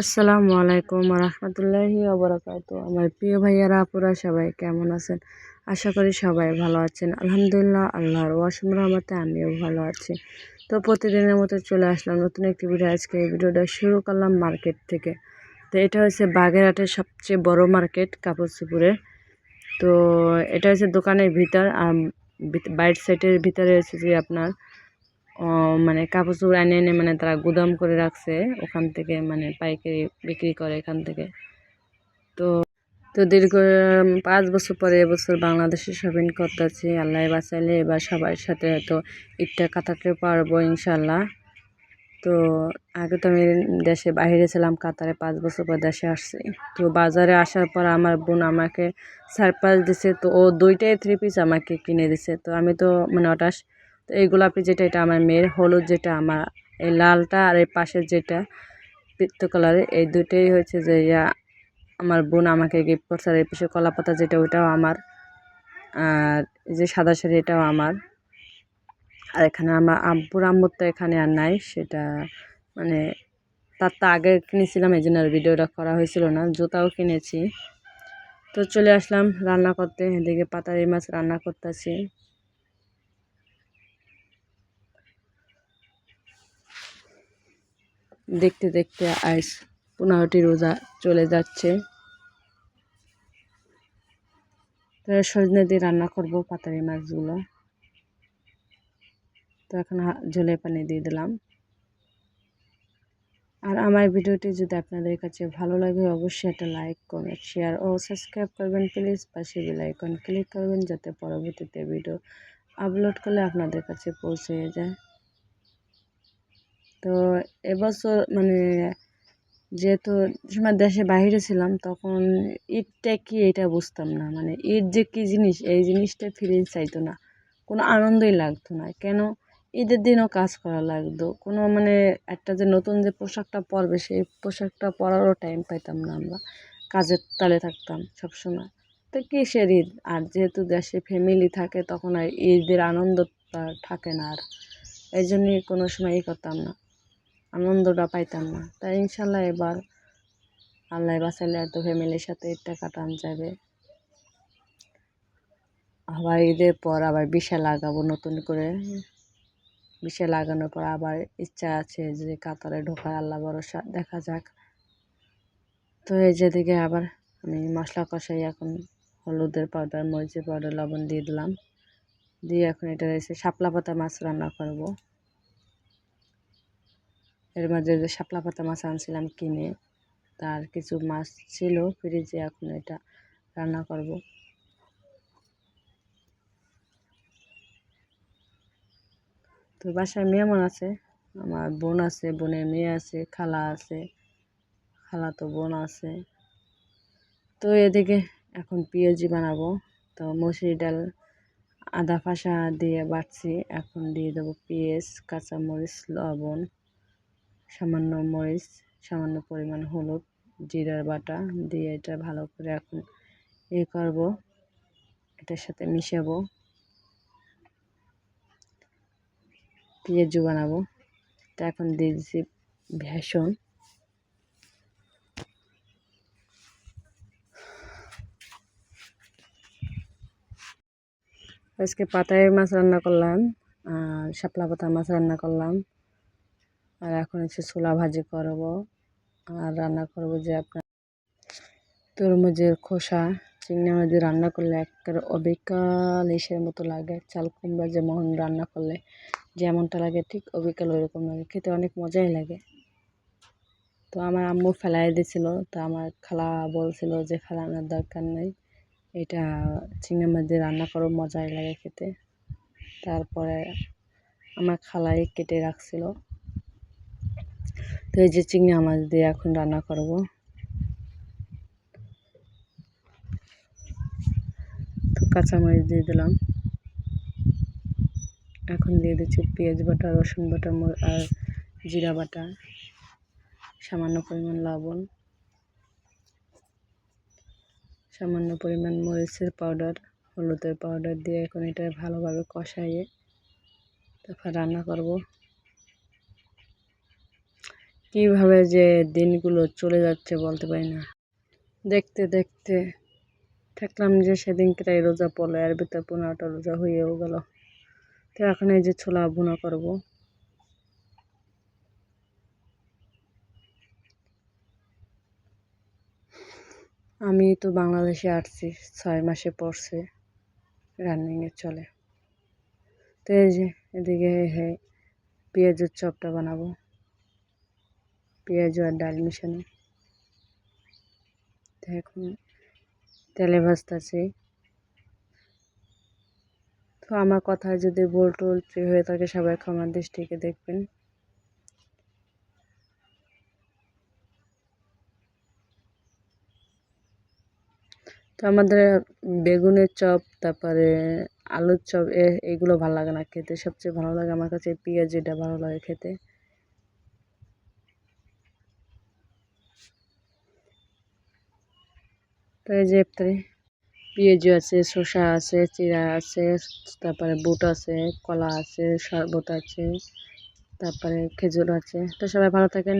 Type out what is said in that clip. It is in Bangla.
আসসালামু আলাইকুম রহমতুল্লাহি ওবরাকাতু আমার প্রিয় ভাইয়ারা, আপুরা সবাই কেমন আছেন? আশা করি সবাই ভালো আছেন। আলহামদুলিল্লাহ, আল্লাহর ওয়াসম রহমতে আমিও ভালো আছি। তো প্রতিদিনের মতো চলে আসলাম নতুন একটি ভিডিও। আজকে এই ভিডিওটা শুরু করলাম মার্কেট থেকে। তো এটা হচ্ছে বাগেরহাটের সবচেয়ে বড় মার্কেট কাপড়চুপুরে তো এটা হচ্ছে দোকানের ভিতর বাইট সাইডের ভিতরে হচ্ছে যে আপনার মানে কাপড় চোপড় এনে এনে মানে তারা গুদাম করে রাখছে, ওখান থেকে মানে পাইকারি বিক্রি করে এখান থেকে। তো তো দীর্ঘ পাঁচ বছর পরে এবছর বাংলাদেশে শপিং করতেছি আল্লাহ বাঁচাইলে, এবার সবার সাথে হয়তো ইটটা কাটাতে পারব ইনশাল্লাহ তো, আগে তো আমি দেশে বাইরে ছিলাম, কাতারে পাঁচ বছর পর দেশে আসছি। তো বাজারে আসার পর আমার বোন আমাকে সারপ্রাইজ দিছে, তো ও দুইটাই থ্রি পিস আমাকে কিনে দিছে। তো আমি তো মানে ওটা তো এই গোলাপি যেটা, এটা আমার মেয়ের হলুদ যেটা, আমার এই লালটা আর এই পাশের যেটা পিত্ত কালারের, এই দুটোই হচ্ছে যে ইয়া, আমার বোন আমাকে গিফট করছে। আর এই পাশে কলা পাতা যেটা ওইটাও আমার। আর যে সাদা শাড়ি, এটাও আমার। আর এখানে আমার আব্বুর আম্মুর তো এখানে আর নাই, সেটা মানে তার তো আগে কিনেছিলাম, এই জন্য আর ভিডিওটা করা হয়েছিল না, জুতাও কিনেছি। তো চলে আসলাম রান্না করতে, এদিকে পাতারি মাছ রান্না করতেছি। দেখতে দেখতে আইস পনেরোটি রোজা চলে যাচ্ছে। সজনে দিয়ে রান্না করব পাতারি মাছগুলো। তো এখন ঝোলে পানি দিয়ে দিলাম। আর আমার ভিডিওটি যদি আপনাদের কাছে ভালো লাগে, অবশ্যই একটা লাইক, কমেন্ট, শেয়ার ও সাবস্ক্রাইব করবেন প্লিজ। পাশে বেলাইকন ক্লিক করবেন যাতে পরবর্তীতে ভিডিও আপলোড করলে আপনাদের কাছে পৌঁছে যায়। তো এবছর মানে যেহেতু সময় দেশে বাইরে ছিলাম, তখন ঈদটা কি এটা বুঝতাম না। মানে ঈদ যে কী জিনিস, এই জিনিসটা ফিলিংস চাইতো না। কোনো আনন্দই লাগতো না। কেন? ঈদের দিনও কাজ করা লাগতো। কোনো মানে একটা যে নতুন যে পোশাকটা পরবে, সেই পোশাকটা পরারও টাইম পাইতাম না আমরা। কাজের তালে থাকতাম সবসময়। তো কিসের ঈদ? আর যেহেতু দেশে ফ্যামিলি থাকে, তখন আর ঈদের আনন্দটা থাকে না আর। এই জন্যই কোনো সময় ই করতাম না। আনন্দটা পাইতাম না। তাই ইনশাল্লাহ এবার আল্লাহ বাঁচাইলে এত ফ্যামিলির সাথে ঈদটা কাটান যাবে। আবার ঈদের পর আবার বিশা লাগাবো নতুন করে। বিশা লাগানোর পর আবার ইচ্ছা আছে যে কাতারে ঢোকার আল্লাহ ভরসা, দেখা যাক। তো এই যেদিকে আবার আমি মশলা কষাই এখন হলুদের পাউডার মরিচের পাউডার লবণ দিয়ে দিলাম। দিয়ে এখন এটা রয়েছে শাপলা পাতা মাছ রান্না করব। এর মাঝে যে শাপলা পাতা মাছ আনছিলাম কিনে, তার কিছু মাছ ছিল ফ্রিজে, এখন এটা রান্না করব। তো বাসায় মেহমান আছে, আমার বোন আছে, বোনের মেয়ে আছে, খালা আছে, খালা তো বোন আছে। তো এদিকে এখন পেঁয়াজি বানাবো, তো মসুরি ডাল, আদা ফাঁসা দিয়ে বাটছি, এখন দিয়ে দেবো পেঁয়াজ, কাঁচামরিচ, লবণ। সামান্য মরিচ, সামান্য পরিমাণ হলুদ, জিরার বাটা দিয়ে এটা ভালো করে এখন এ করব। এটার সাথে মিশাবো। পেঁয়াজু বানাবো। তা এখন দিয়ে দিচ্ছি ভেষণ। আজকে পাতায় মাছ রান্না করলাম, আর শাপলা পাতা মাছ রান্না করলাম। আর এখন হচ্ছে ছোলা ভাজি করব। আর রান্না করব যে আপনার তরমুজের খোসা, চিংড়ি মাছ দিয়ে রান্না করলে একটা অবিকাল ইসের মতো লাগে। চাল, কুমড়া যেমন রান্না করলে যেমনটা লাগে, ঠিক অবিকাল ওইরকম লাগে। খেতে অনেক মজাই লাগে। তো আমার আম্মু ফেলাই দিয়েছিল তো আমার খালা বলছিল যে ফেলানোর দরকার নেই। এটা চিংড়ি মাছ দিয়ে রান্না করো মজাই লাগে খেতে। তারপরে আমার খালাই কেটে রাখছিল। তো এই যে চিংড়ি মাছ দিয়ে এখন রান্না করব। তো কাঁচা কাঁচামরিচ দিয়ে দিলাম। এখন দিয়ে দিচ্ছি পেঁয়াজ বাটা, রসুন বাটা আর জিরা বাটা, সামান্য পরিমাণ লবণ, সামান্য পরিমাণ মরিচের পাউডার, হলুদের পাউডার দিয়ে এখন এটা ভালোভাবে কষাইয়ে তারপর রান্না করব। কীভাবে যে দিনগুলো চলে যাচ্ছে বলতে পারি না। দেখতে দেখতে থাকলাম যে সেদিনকে তাই রোজা পড়ল, এর ভিতরে পনেরোটা রোজা হয়েও গেল। তো এখন এই যে ছোলা ভুনা করব। আমি তো বাংলাদেশে আসছি, ছয় মাসে পড়ছে রানিংয়ে চলে। তো এই যে এদিকে হ্যাঁ পেঁয়াজের চপটা বানাবো। পেঁয়াজ আর ডাল মিশানো। তো এখন তেলে ভাজতেছি। তো আমার কথায় যদি ভুল টুল হয়ে থাকে, সবাই ক্ষমার দৃষ্টিকে দেখবেন। তো আমাদের বেগুনের চপ, তারপরে আলুর চপ এগুলো ভালো লাগে না খেতে। সবচেয়ে ভালো লাগে আমার কাছে পেঁয়াজ এটা ভালো লাগে খেতে। তো এই আছে, শসা আছে, চিরা আছে, তারপরে বুট আছে, কলা আছে, শরবত আছে, তারপরে খেজুর আছে। তো সবাই ভালো থাকেন।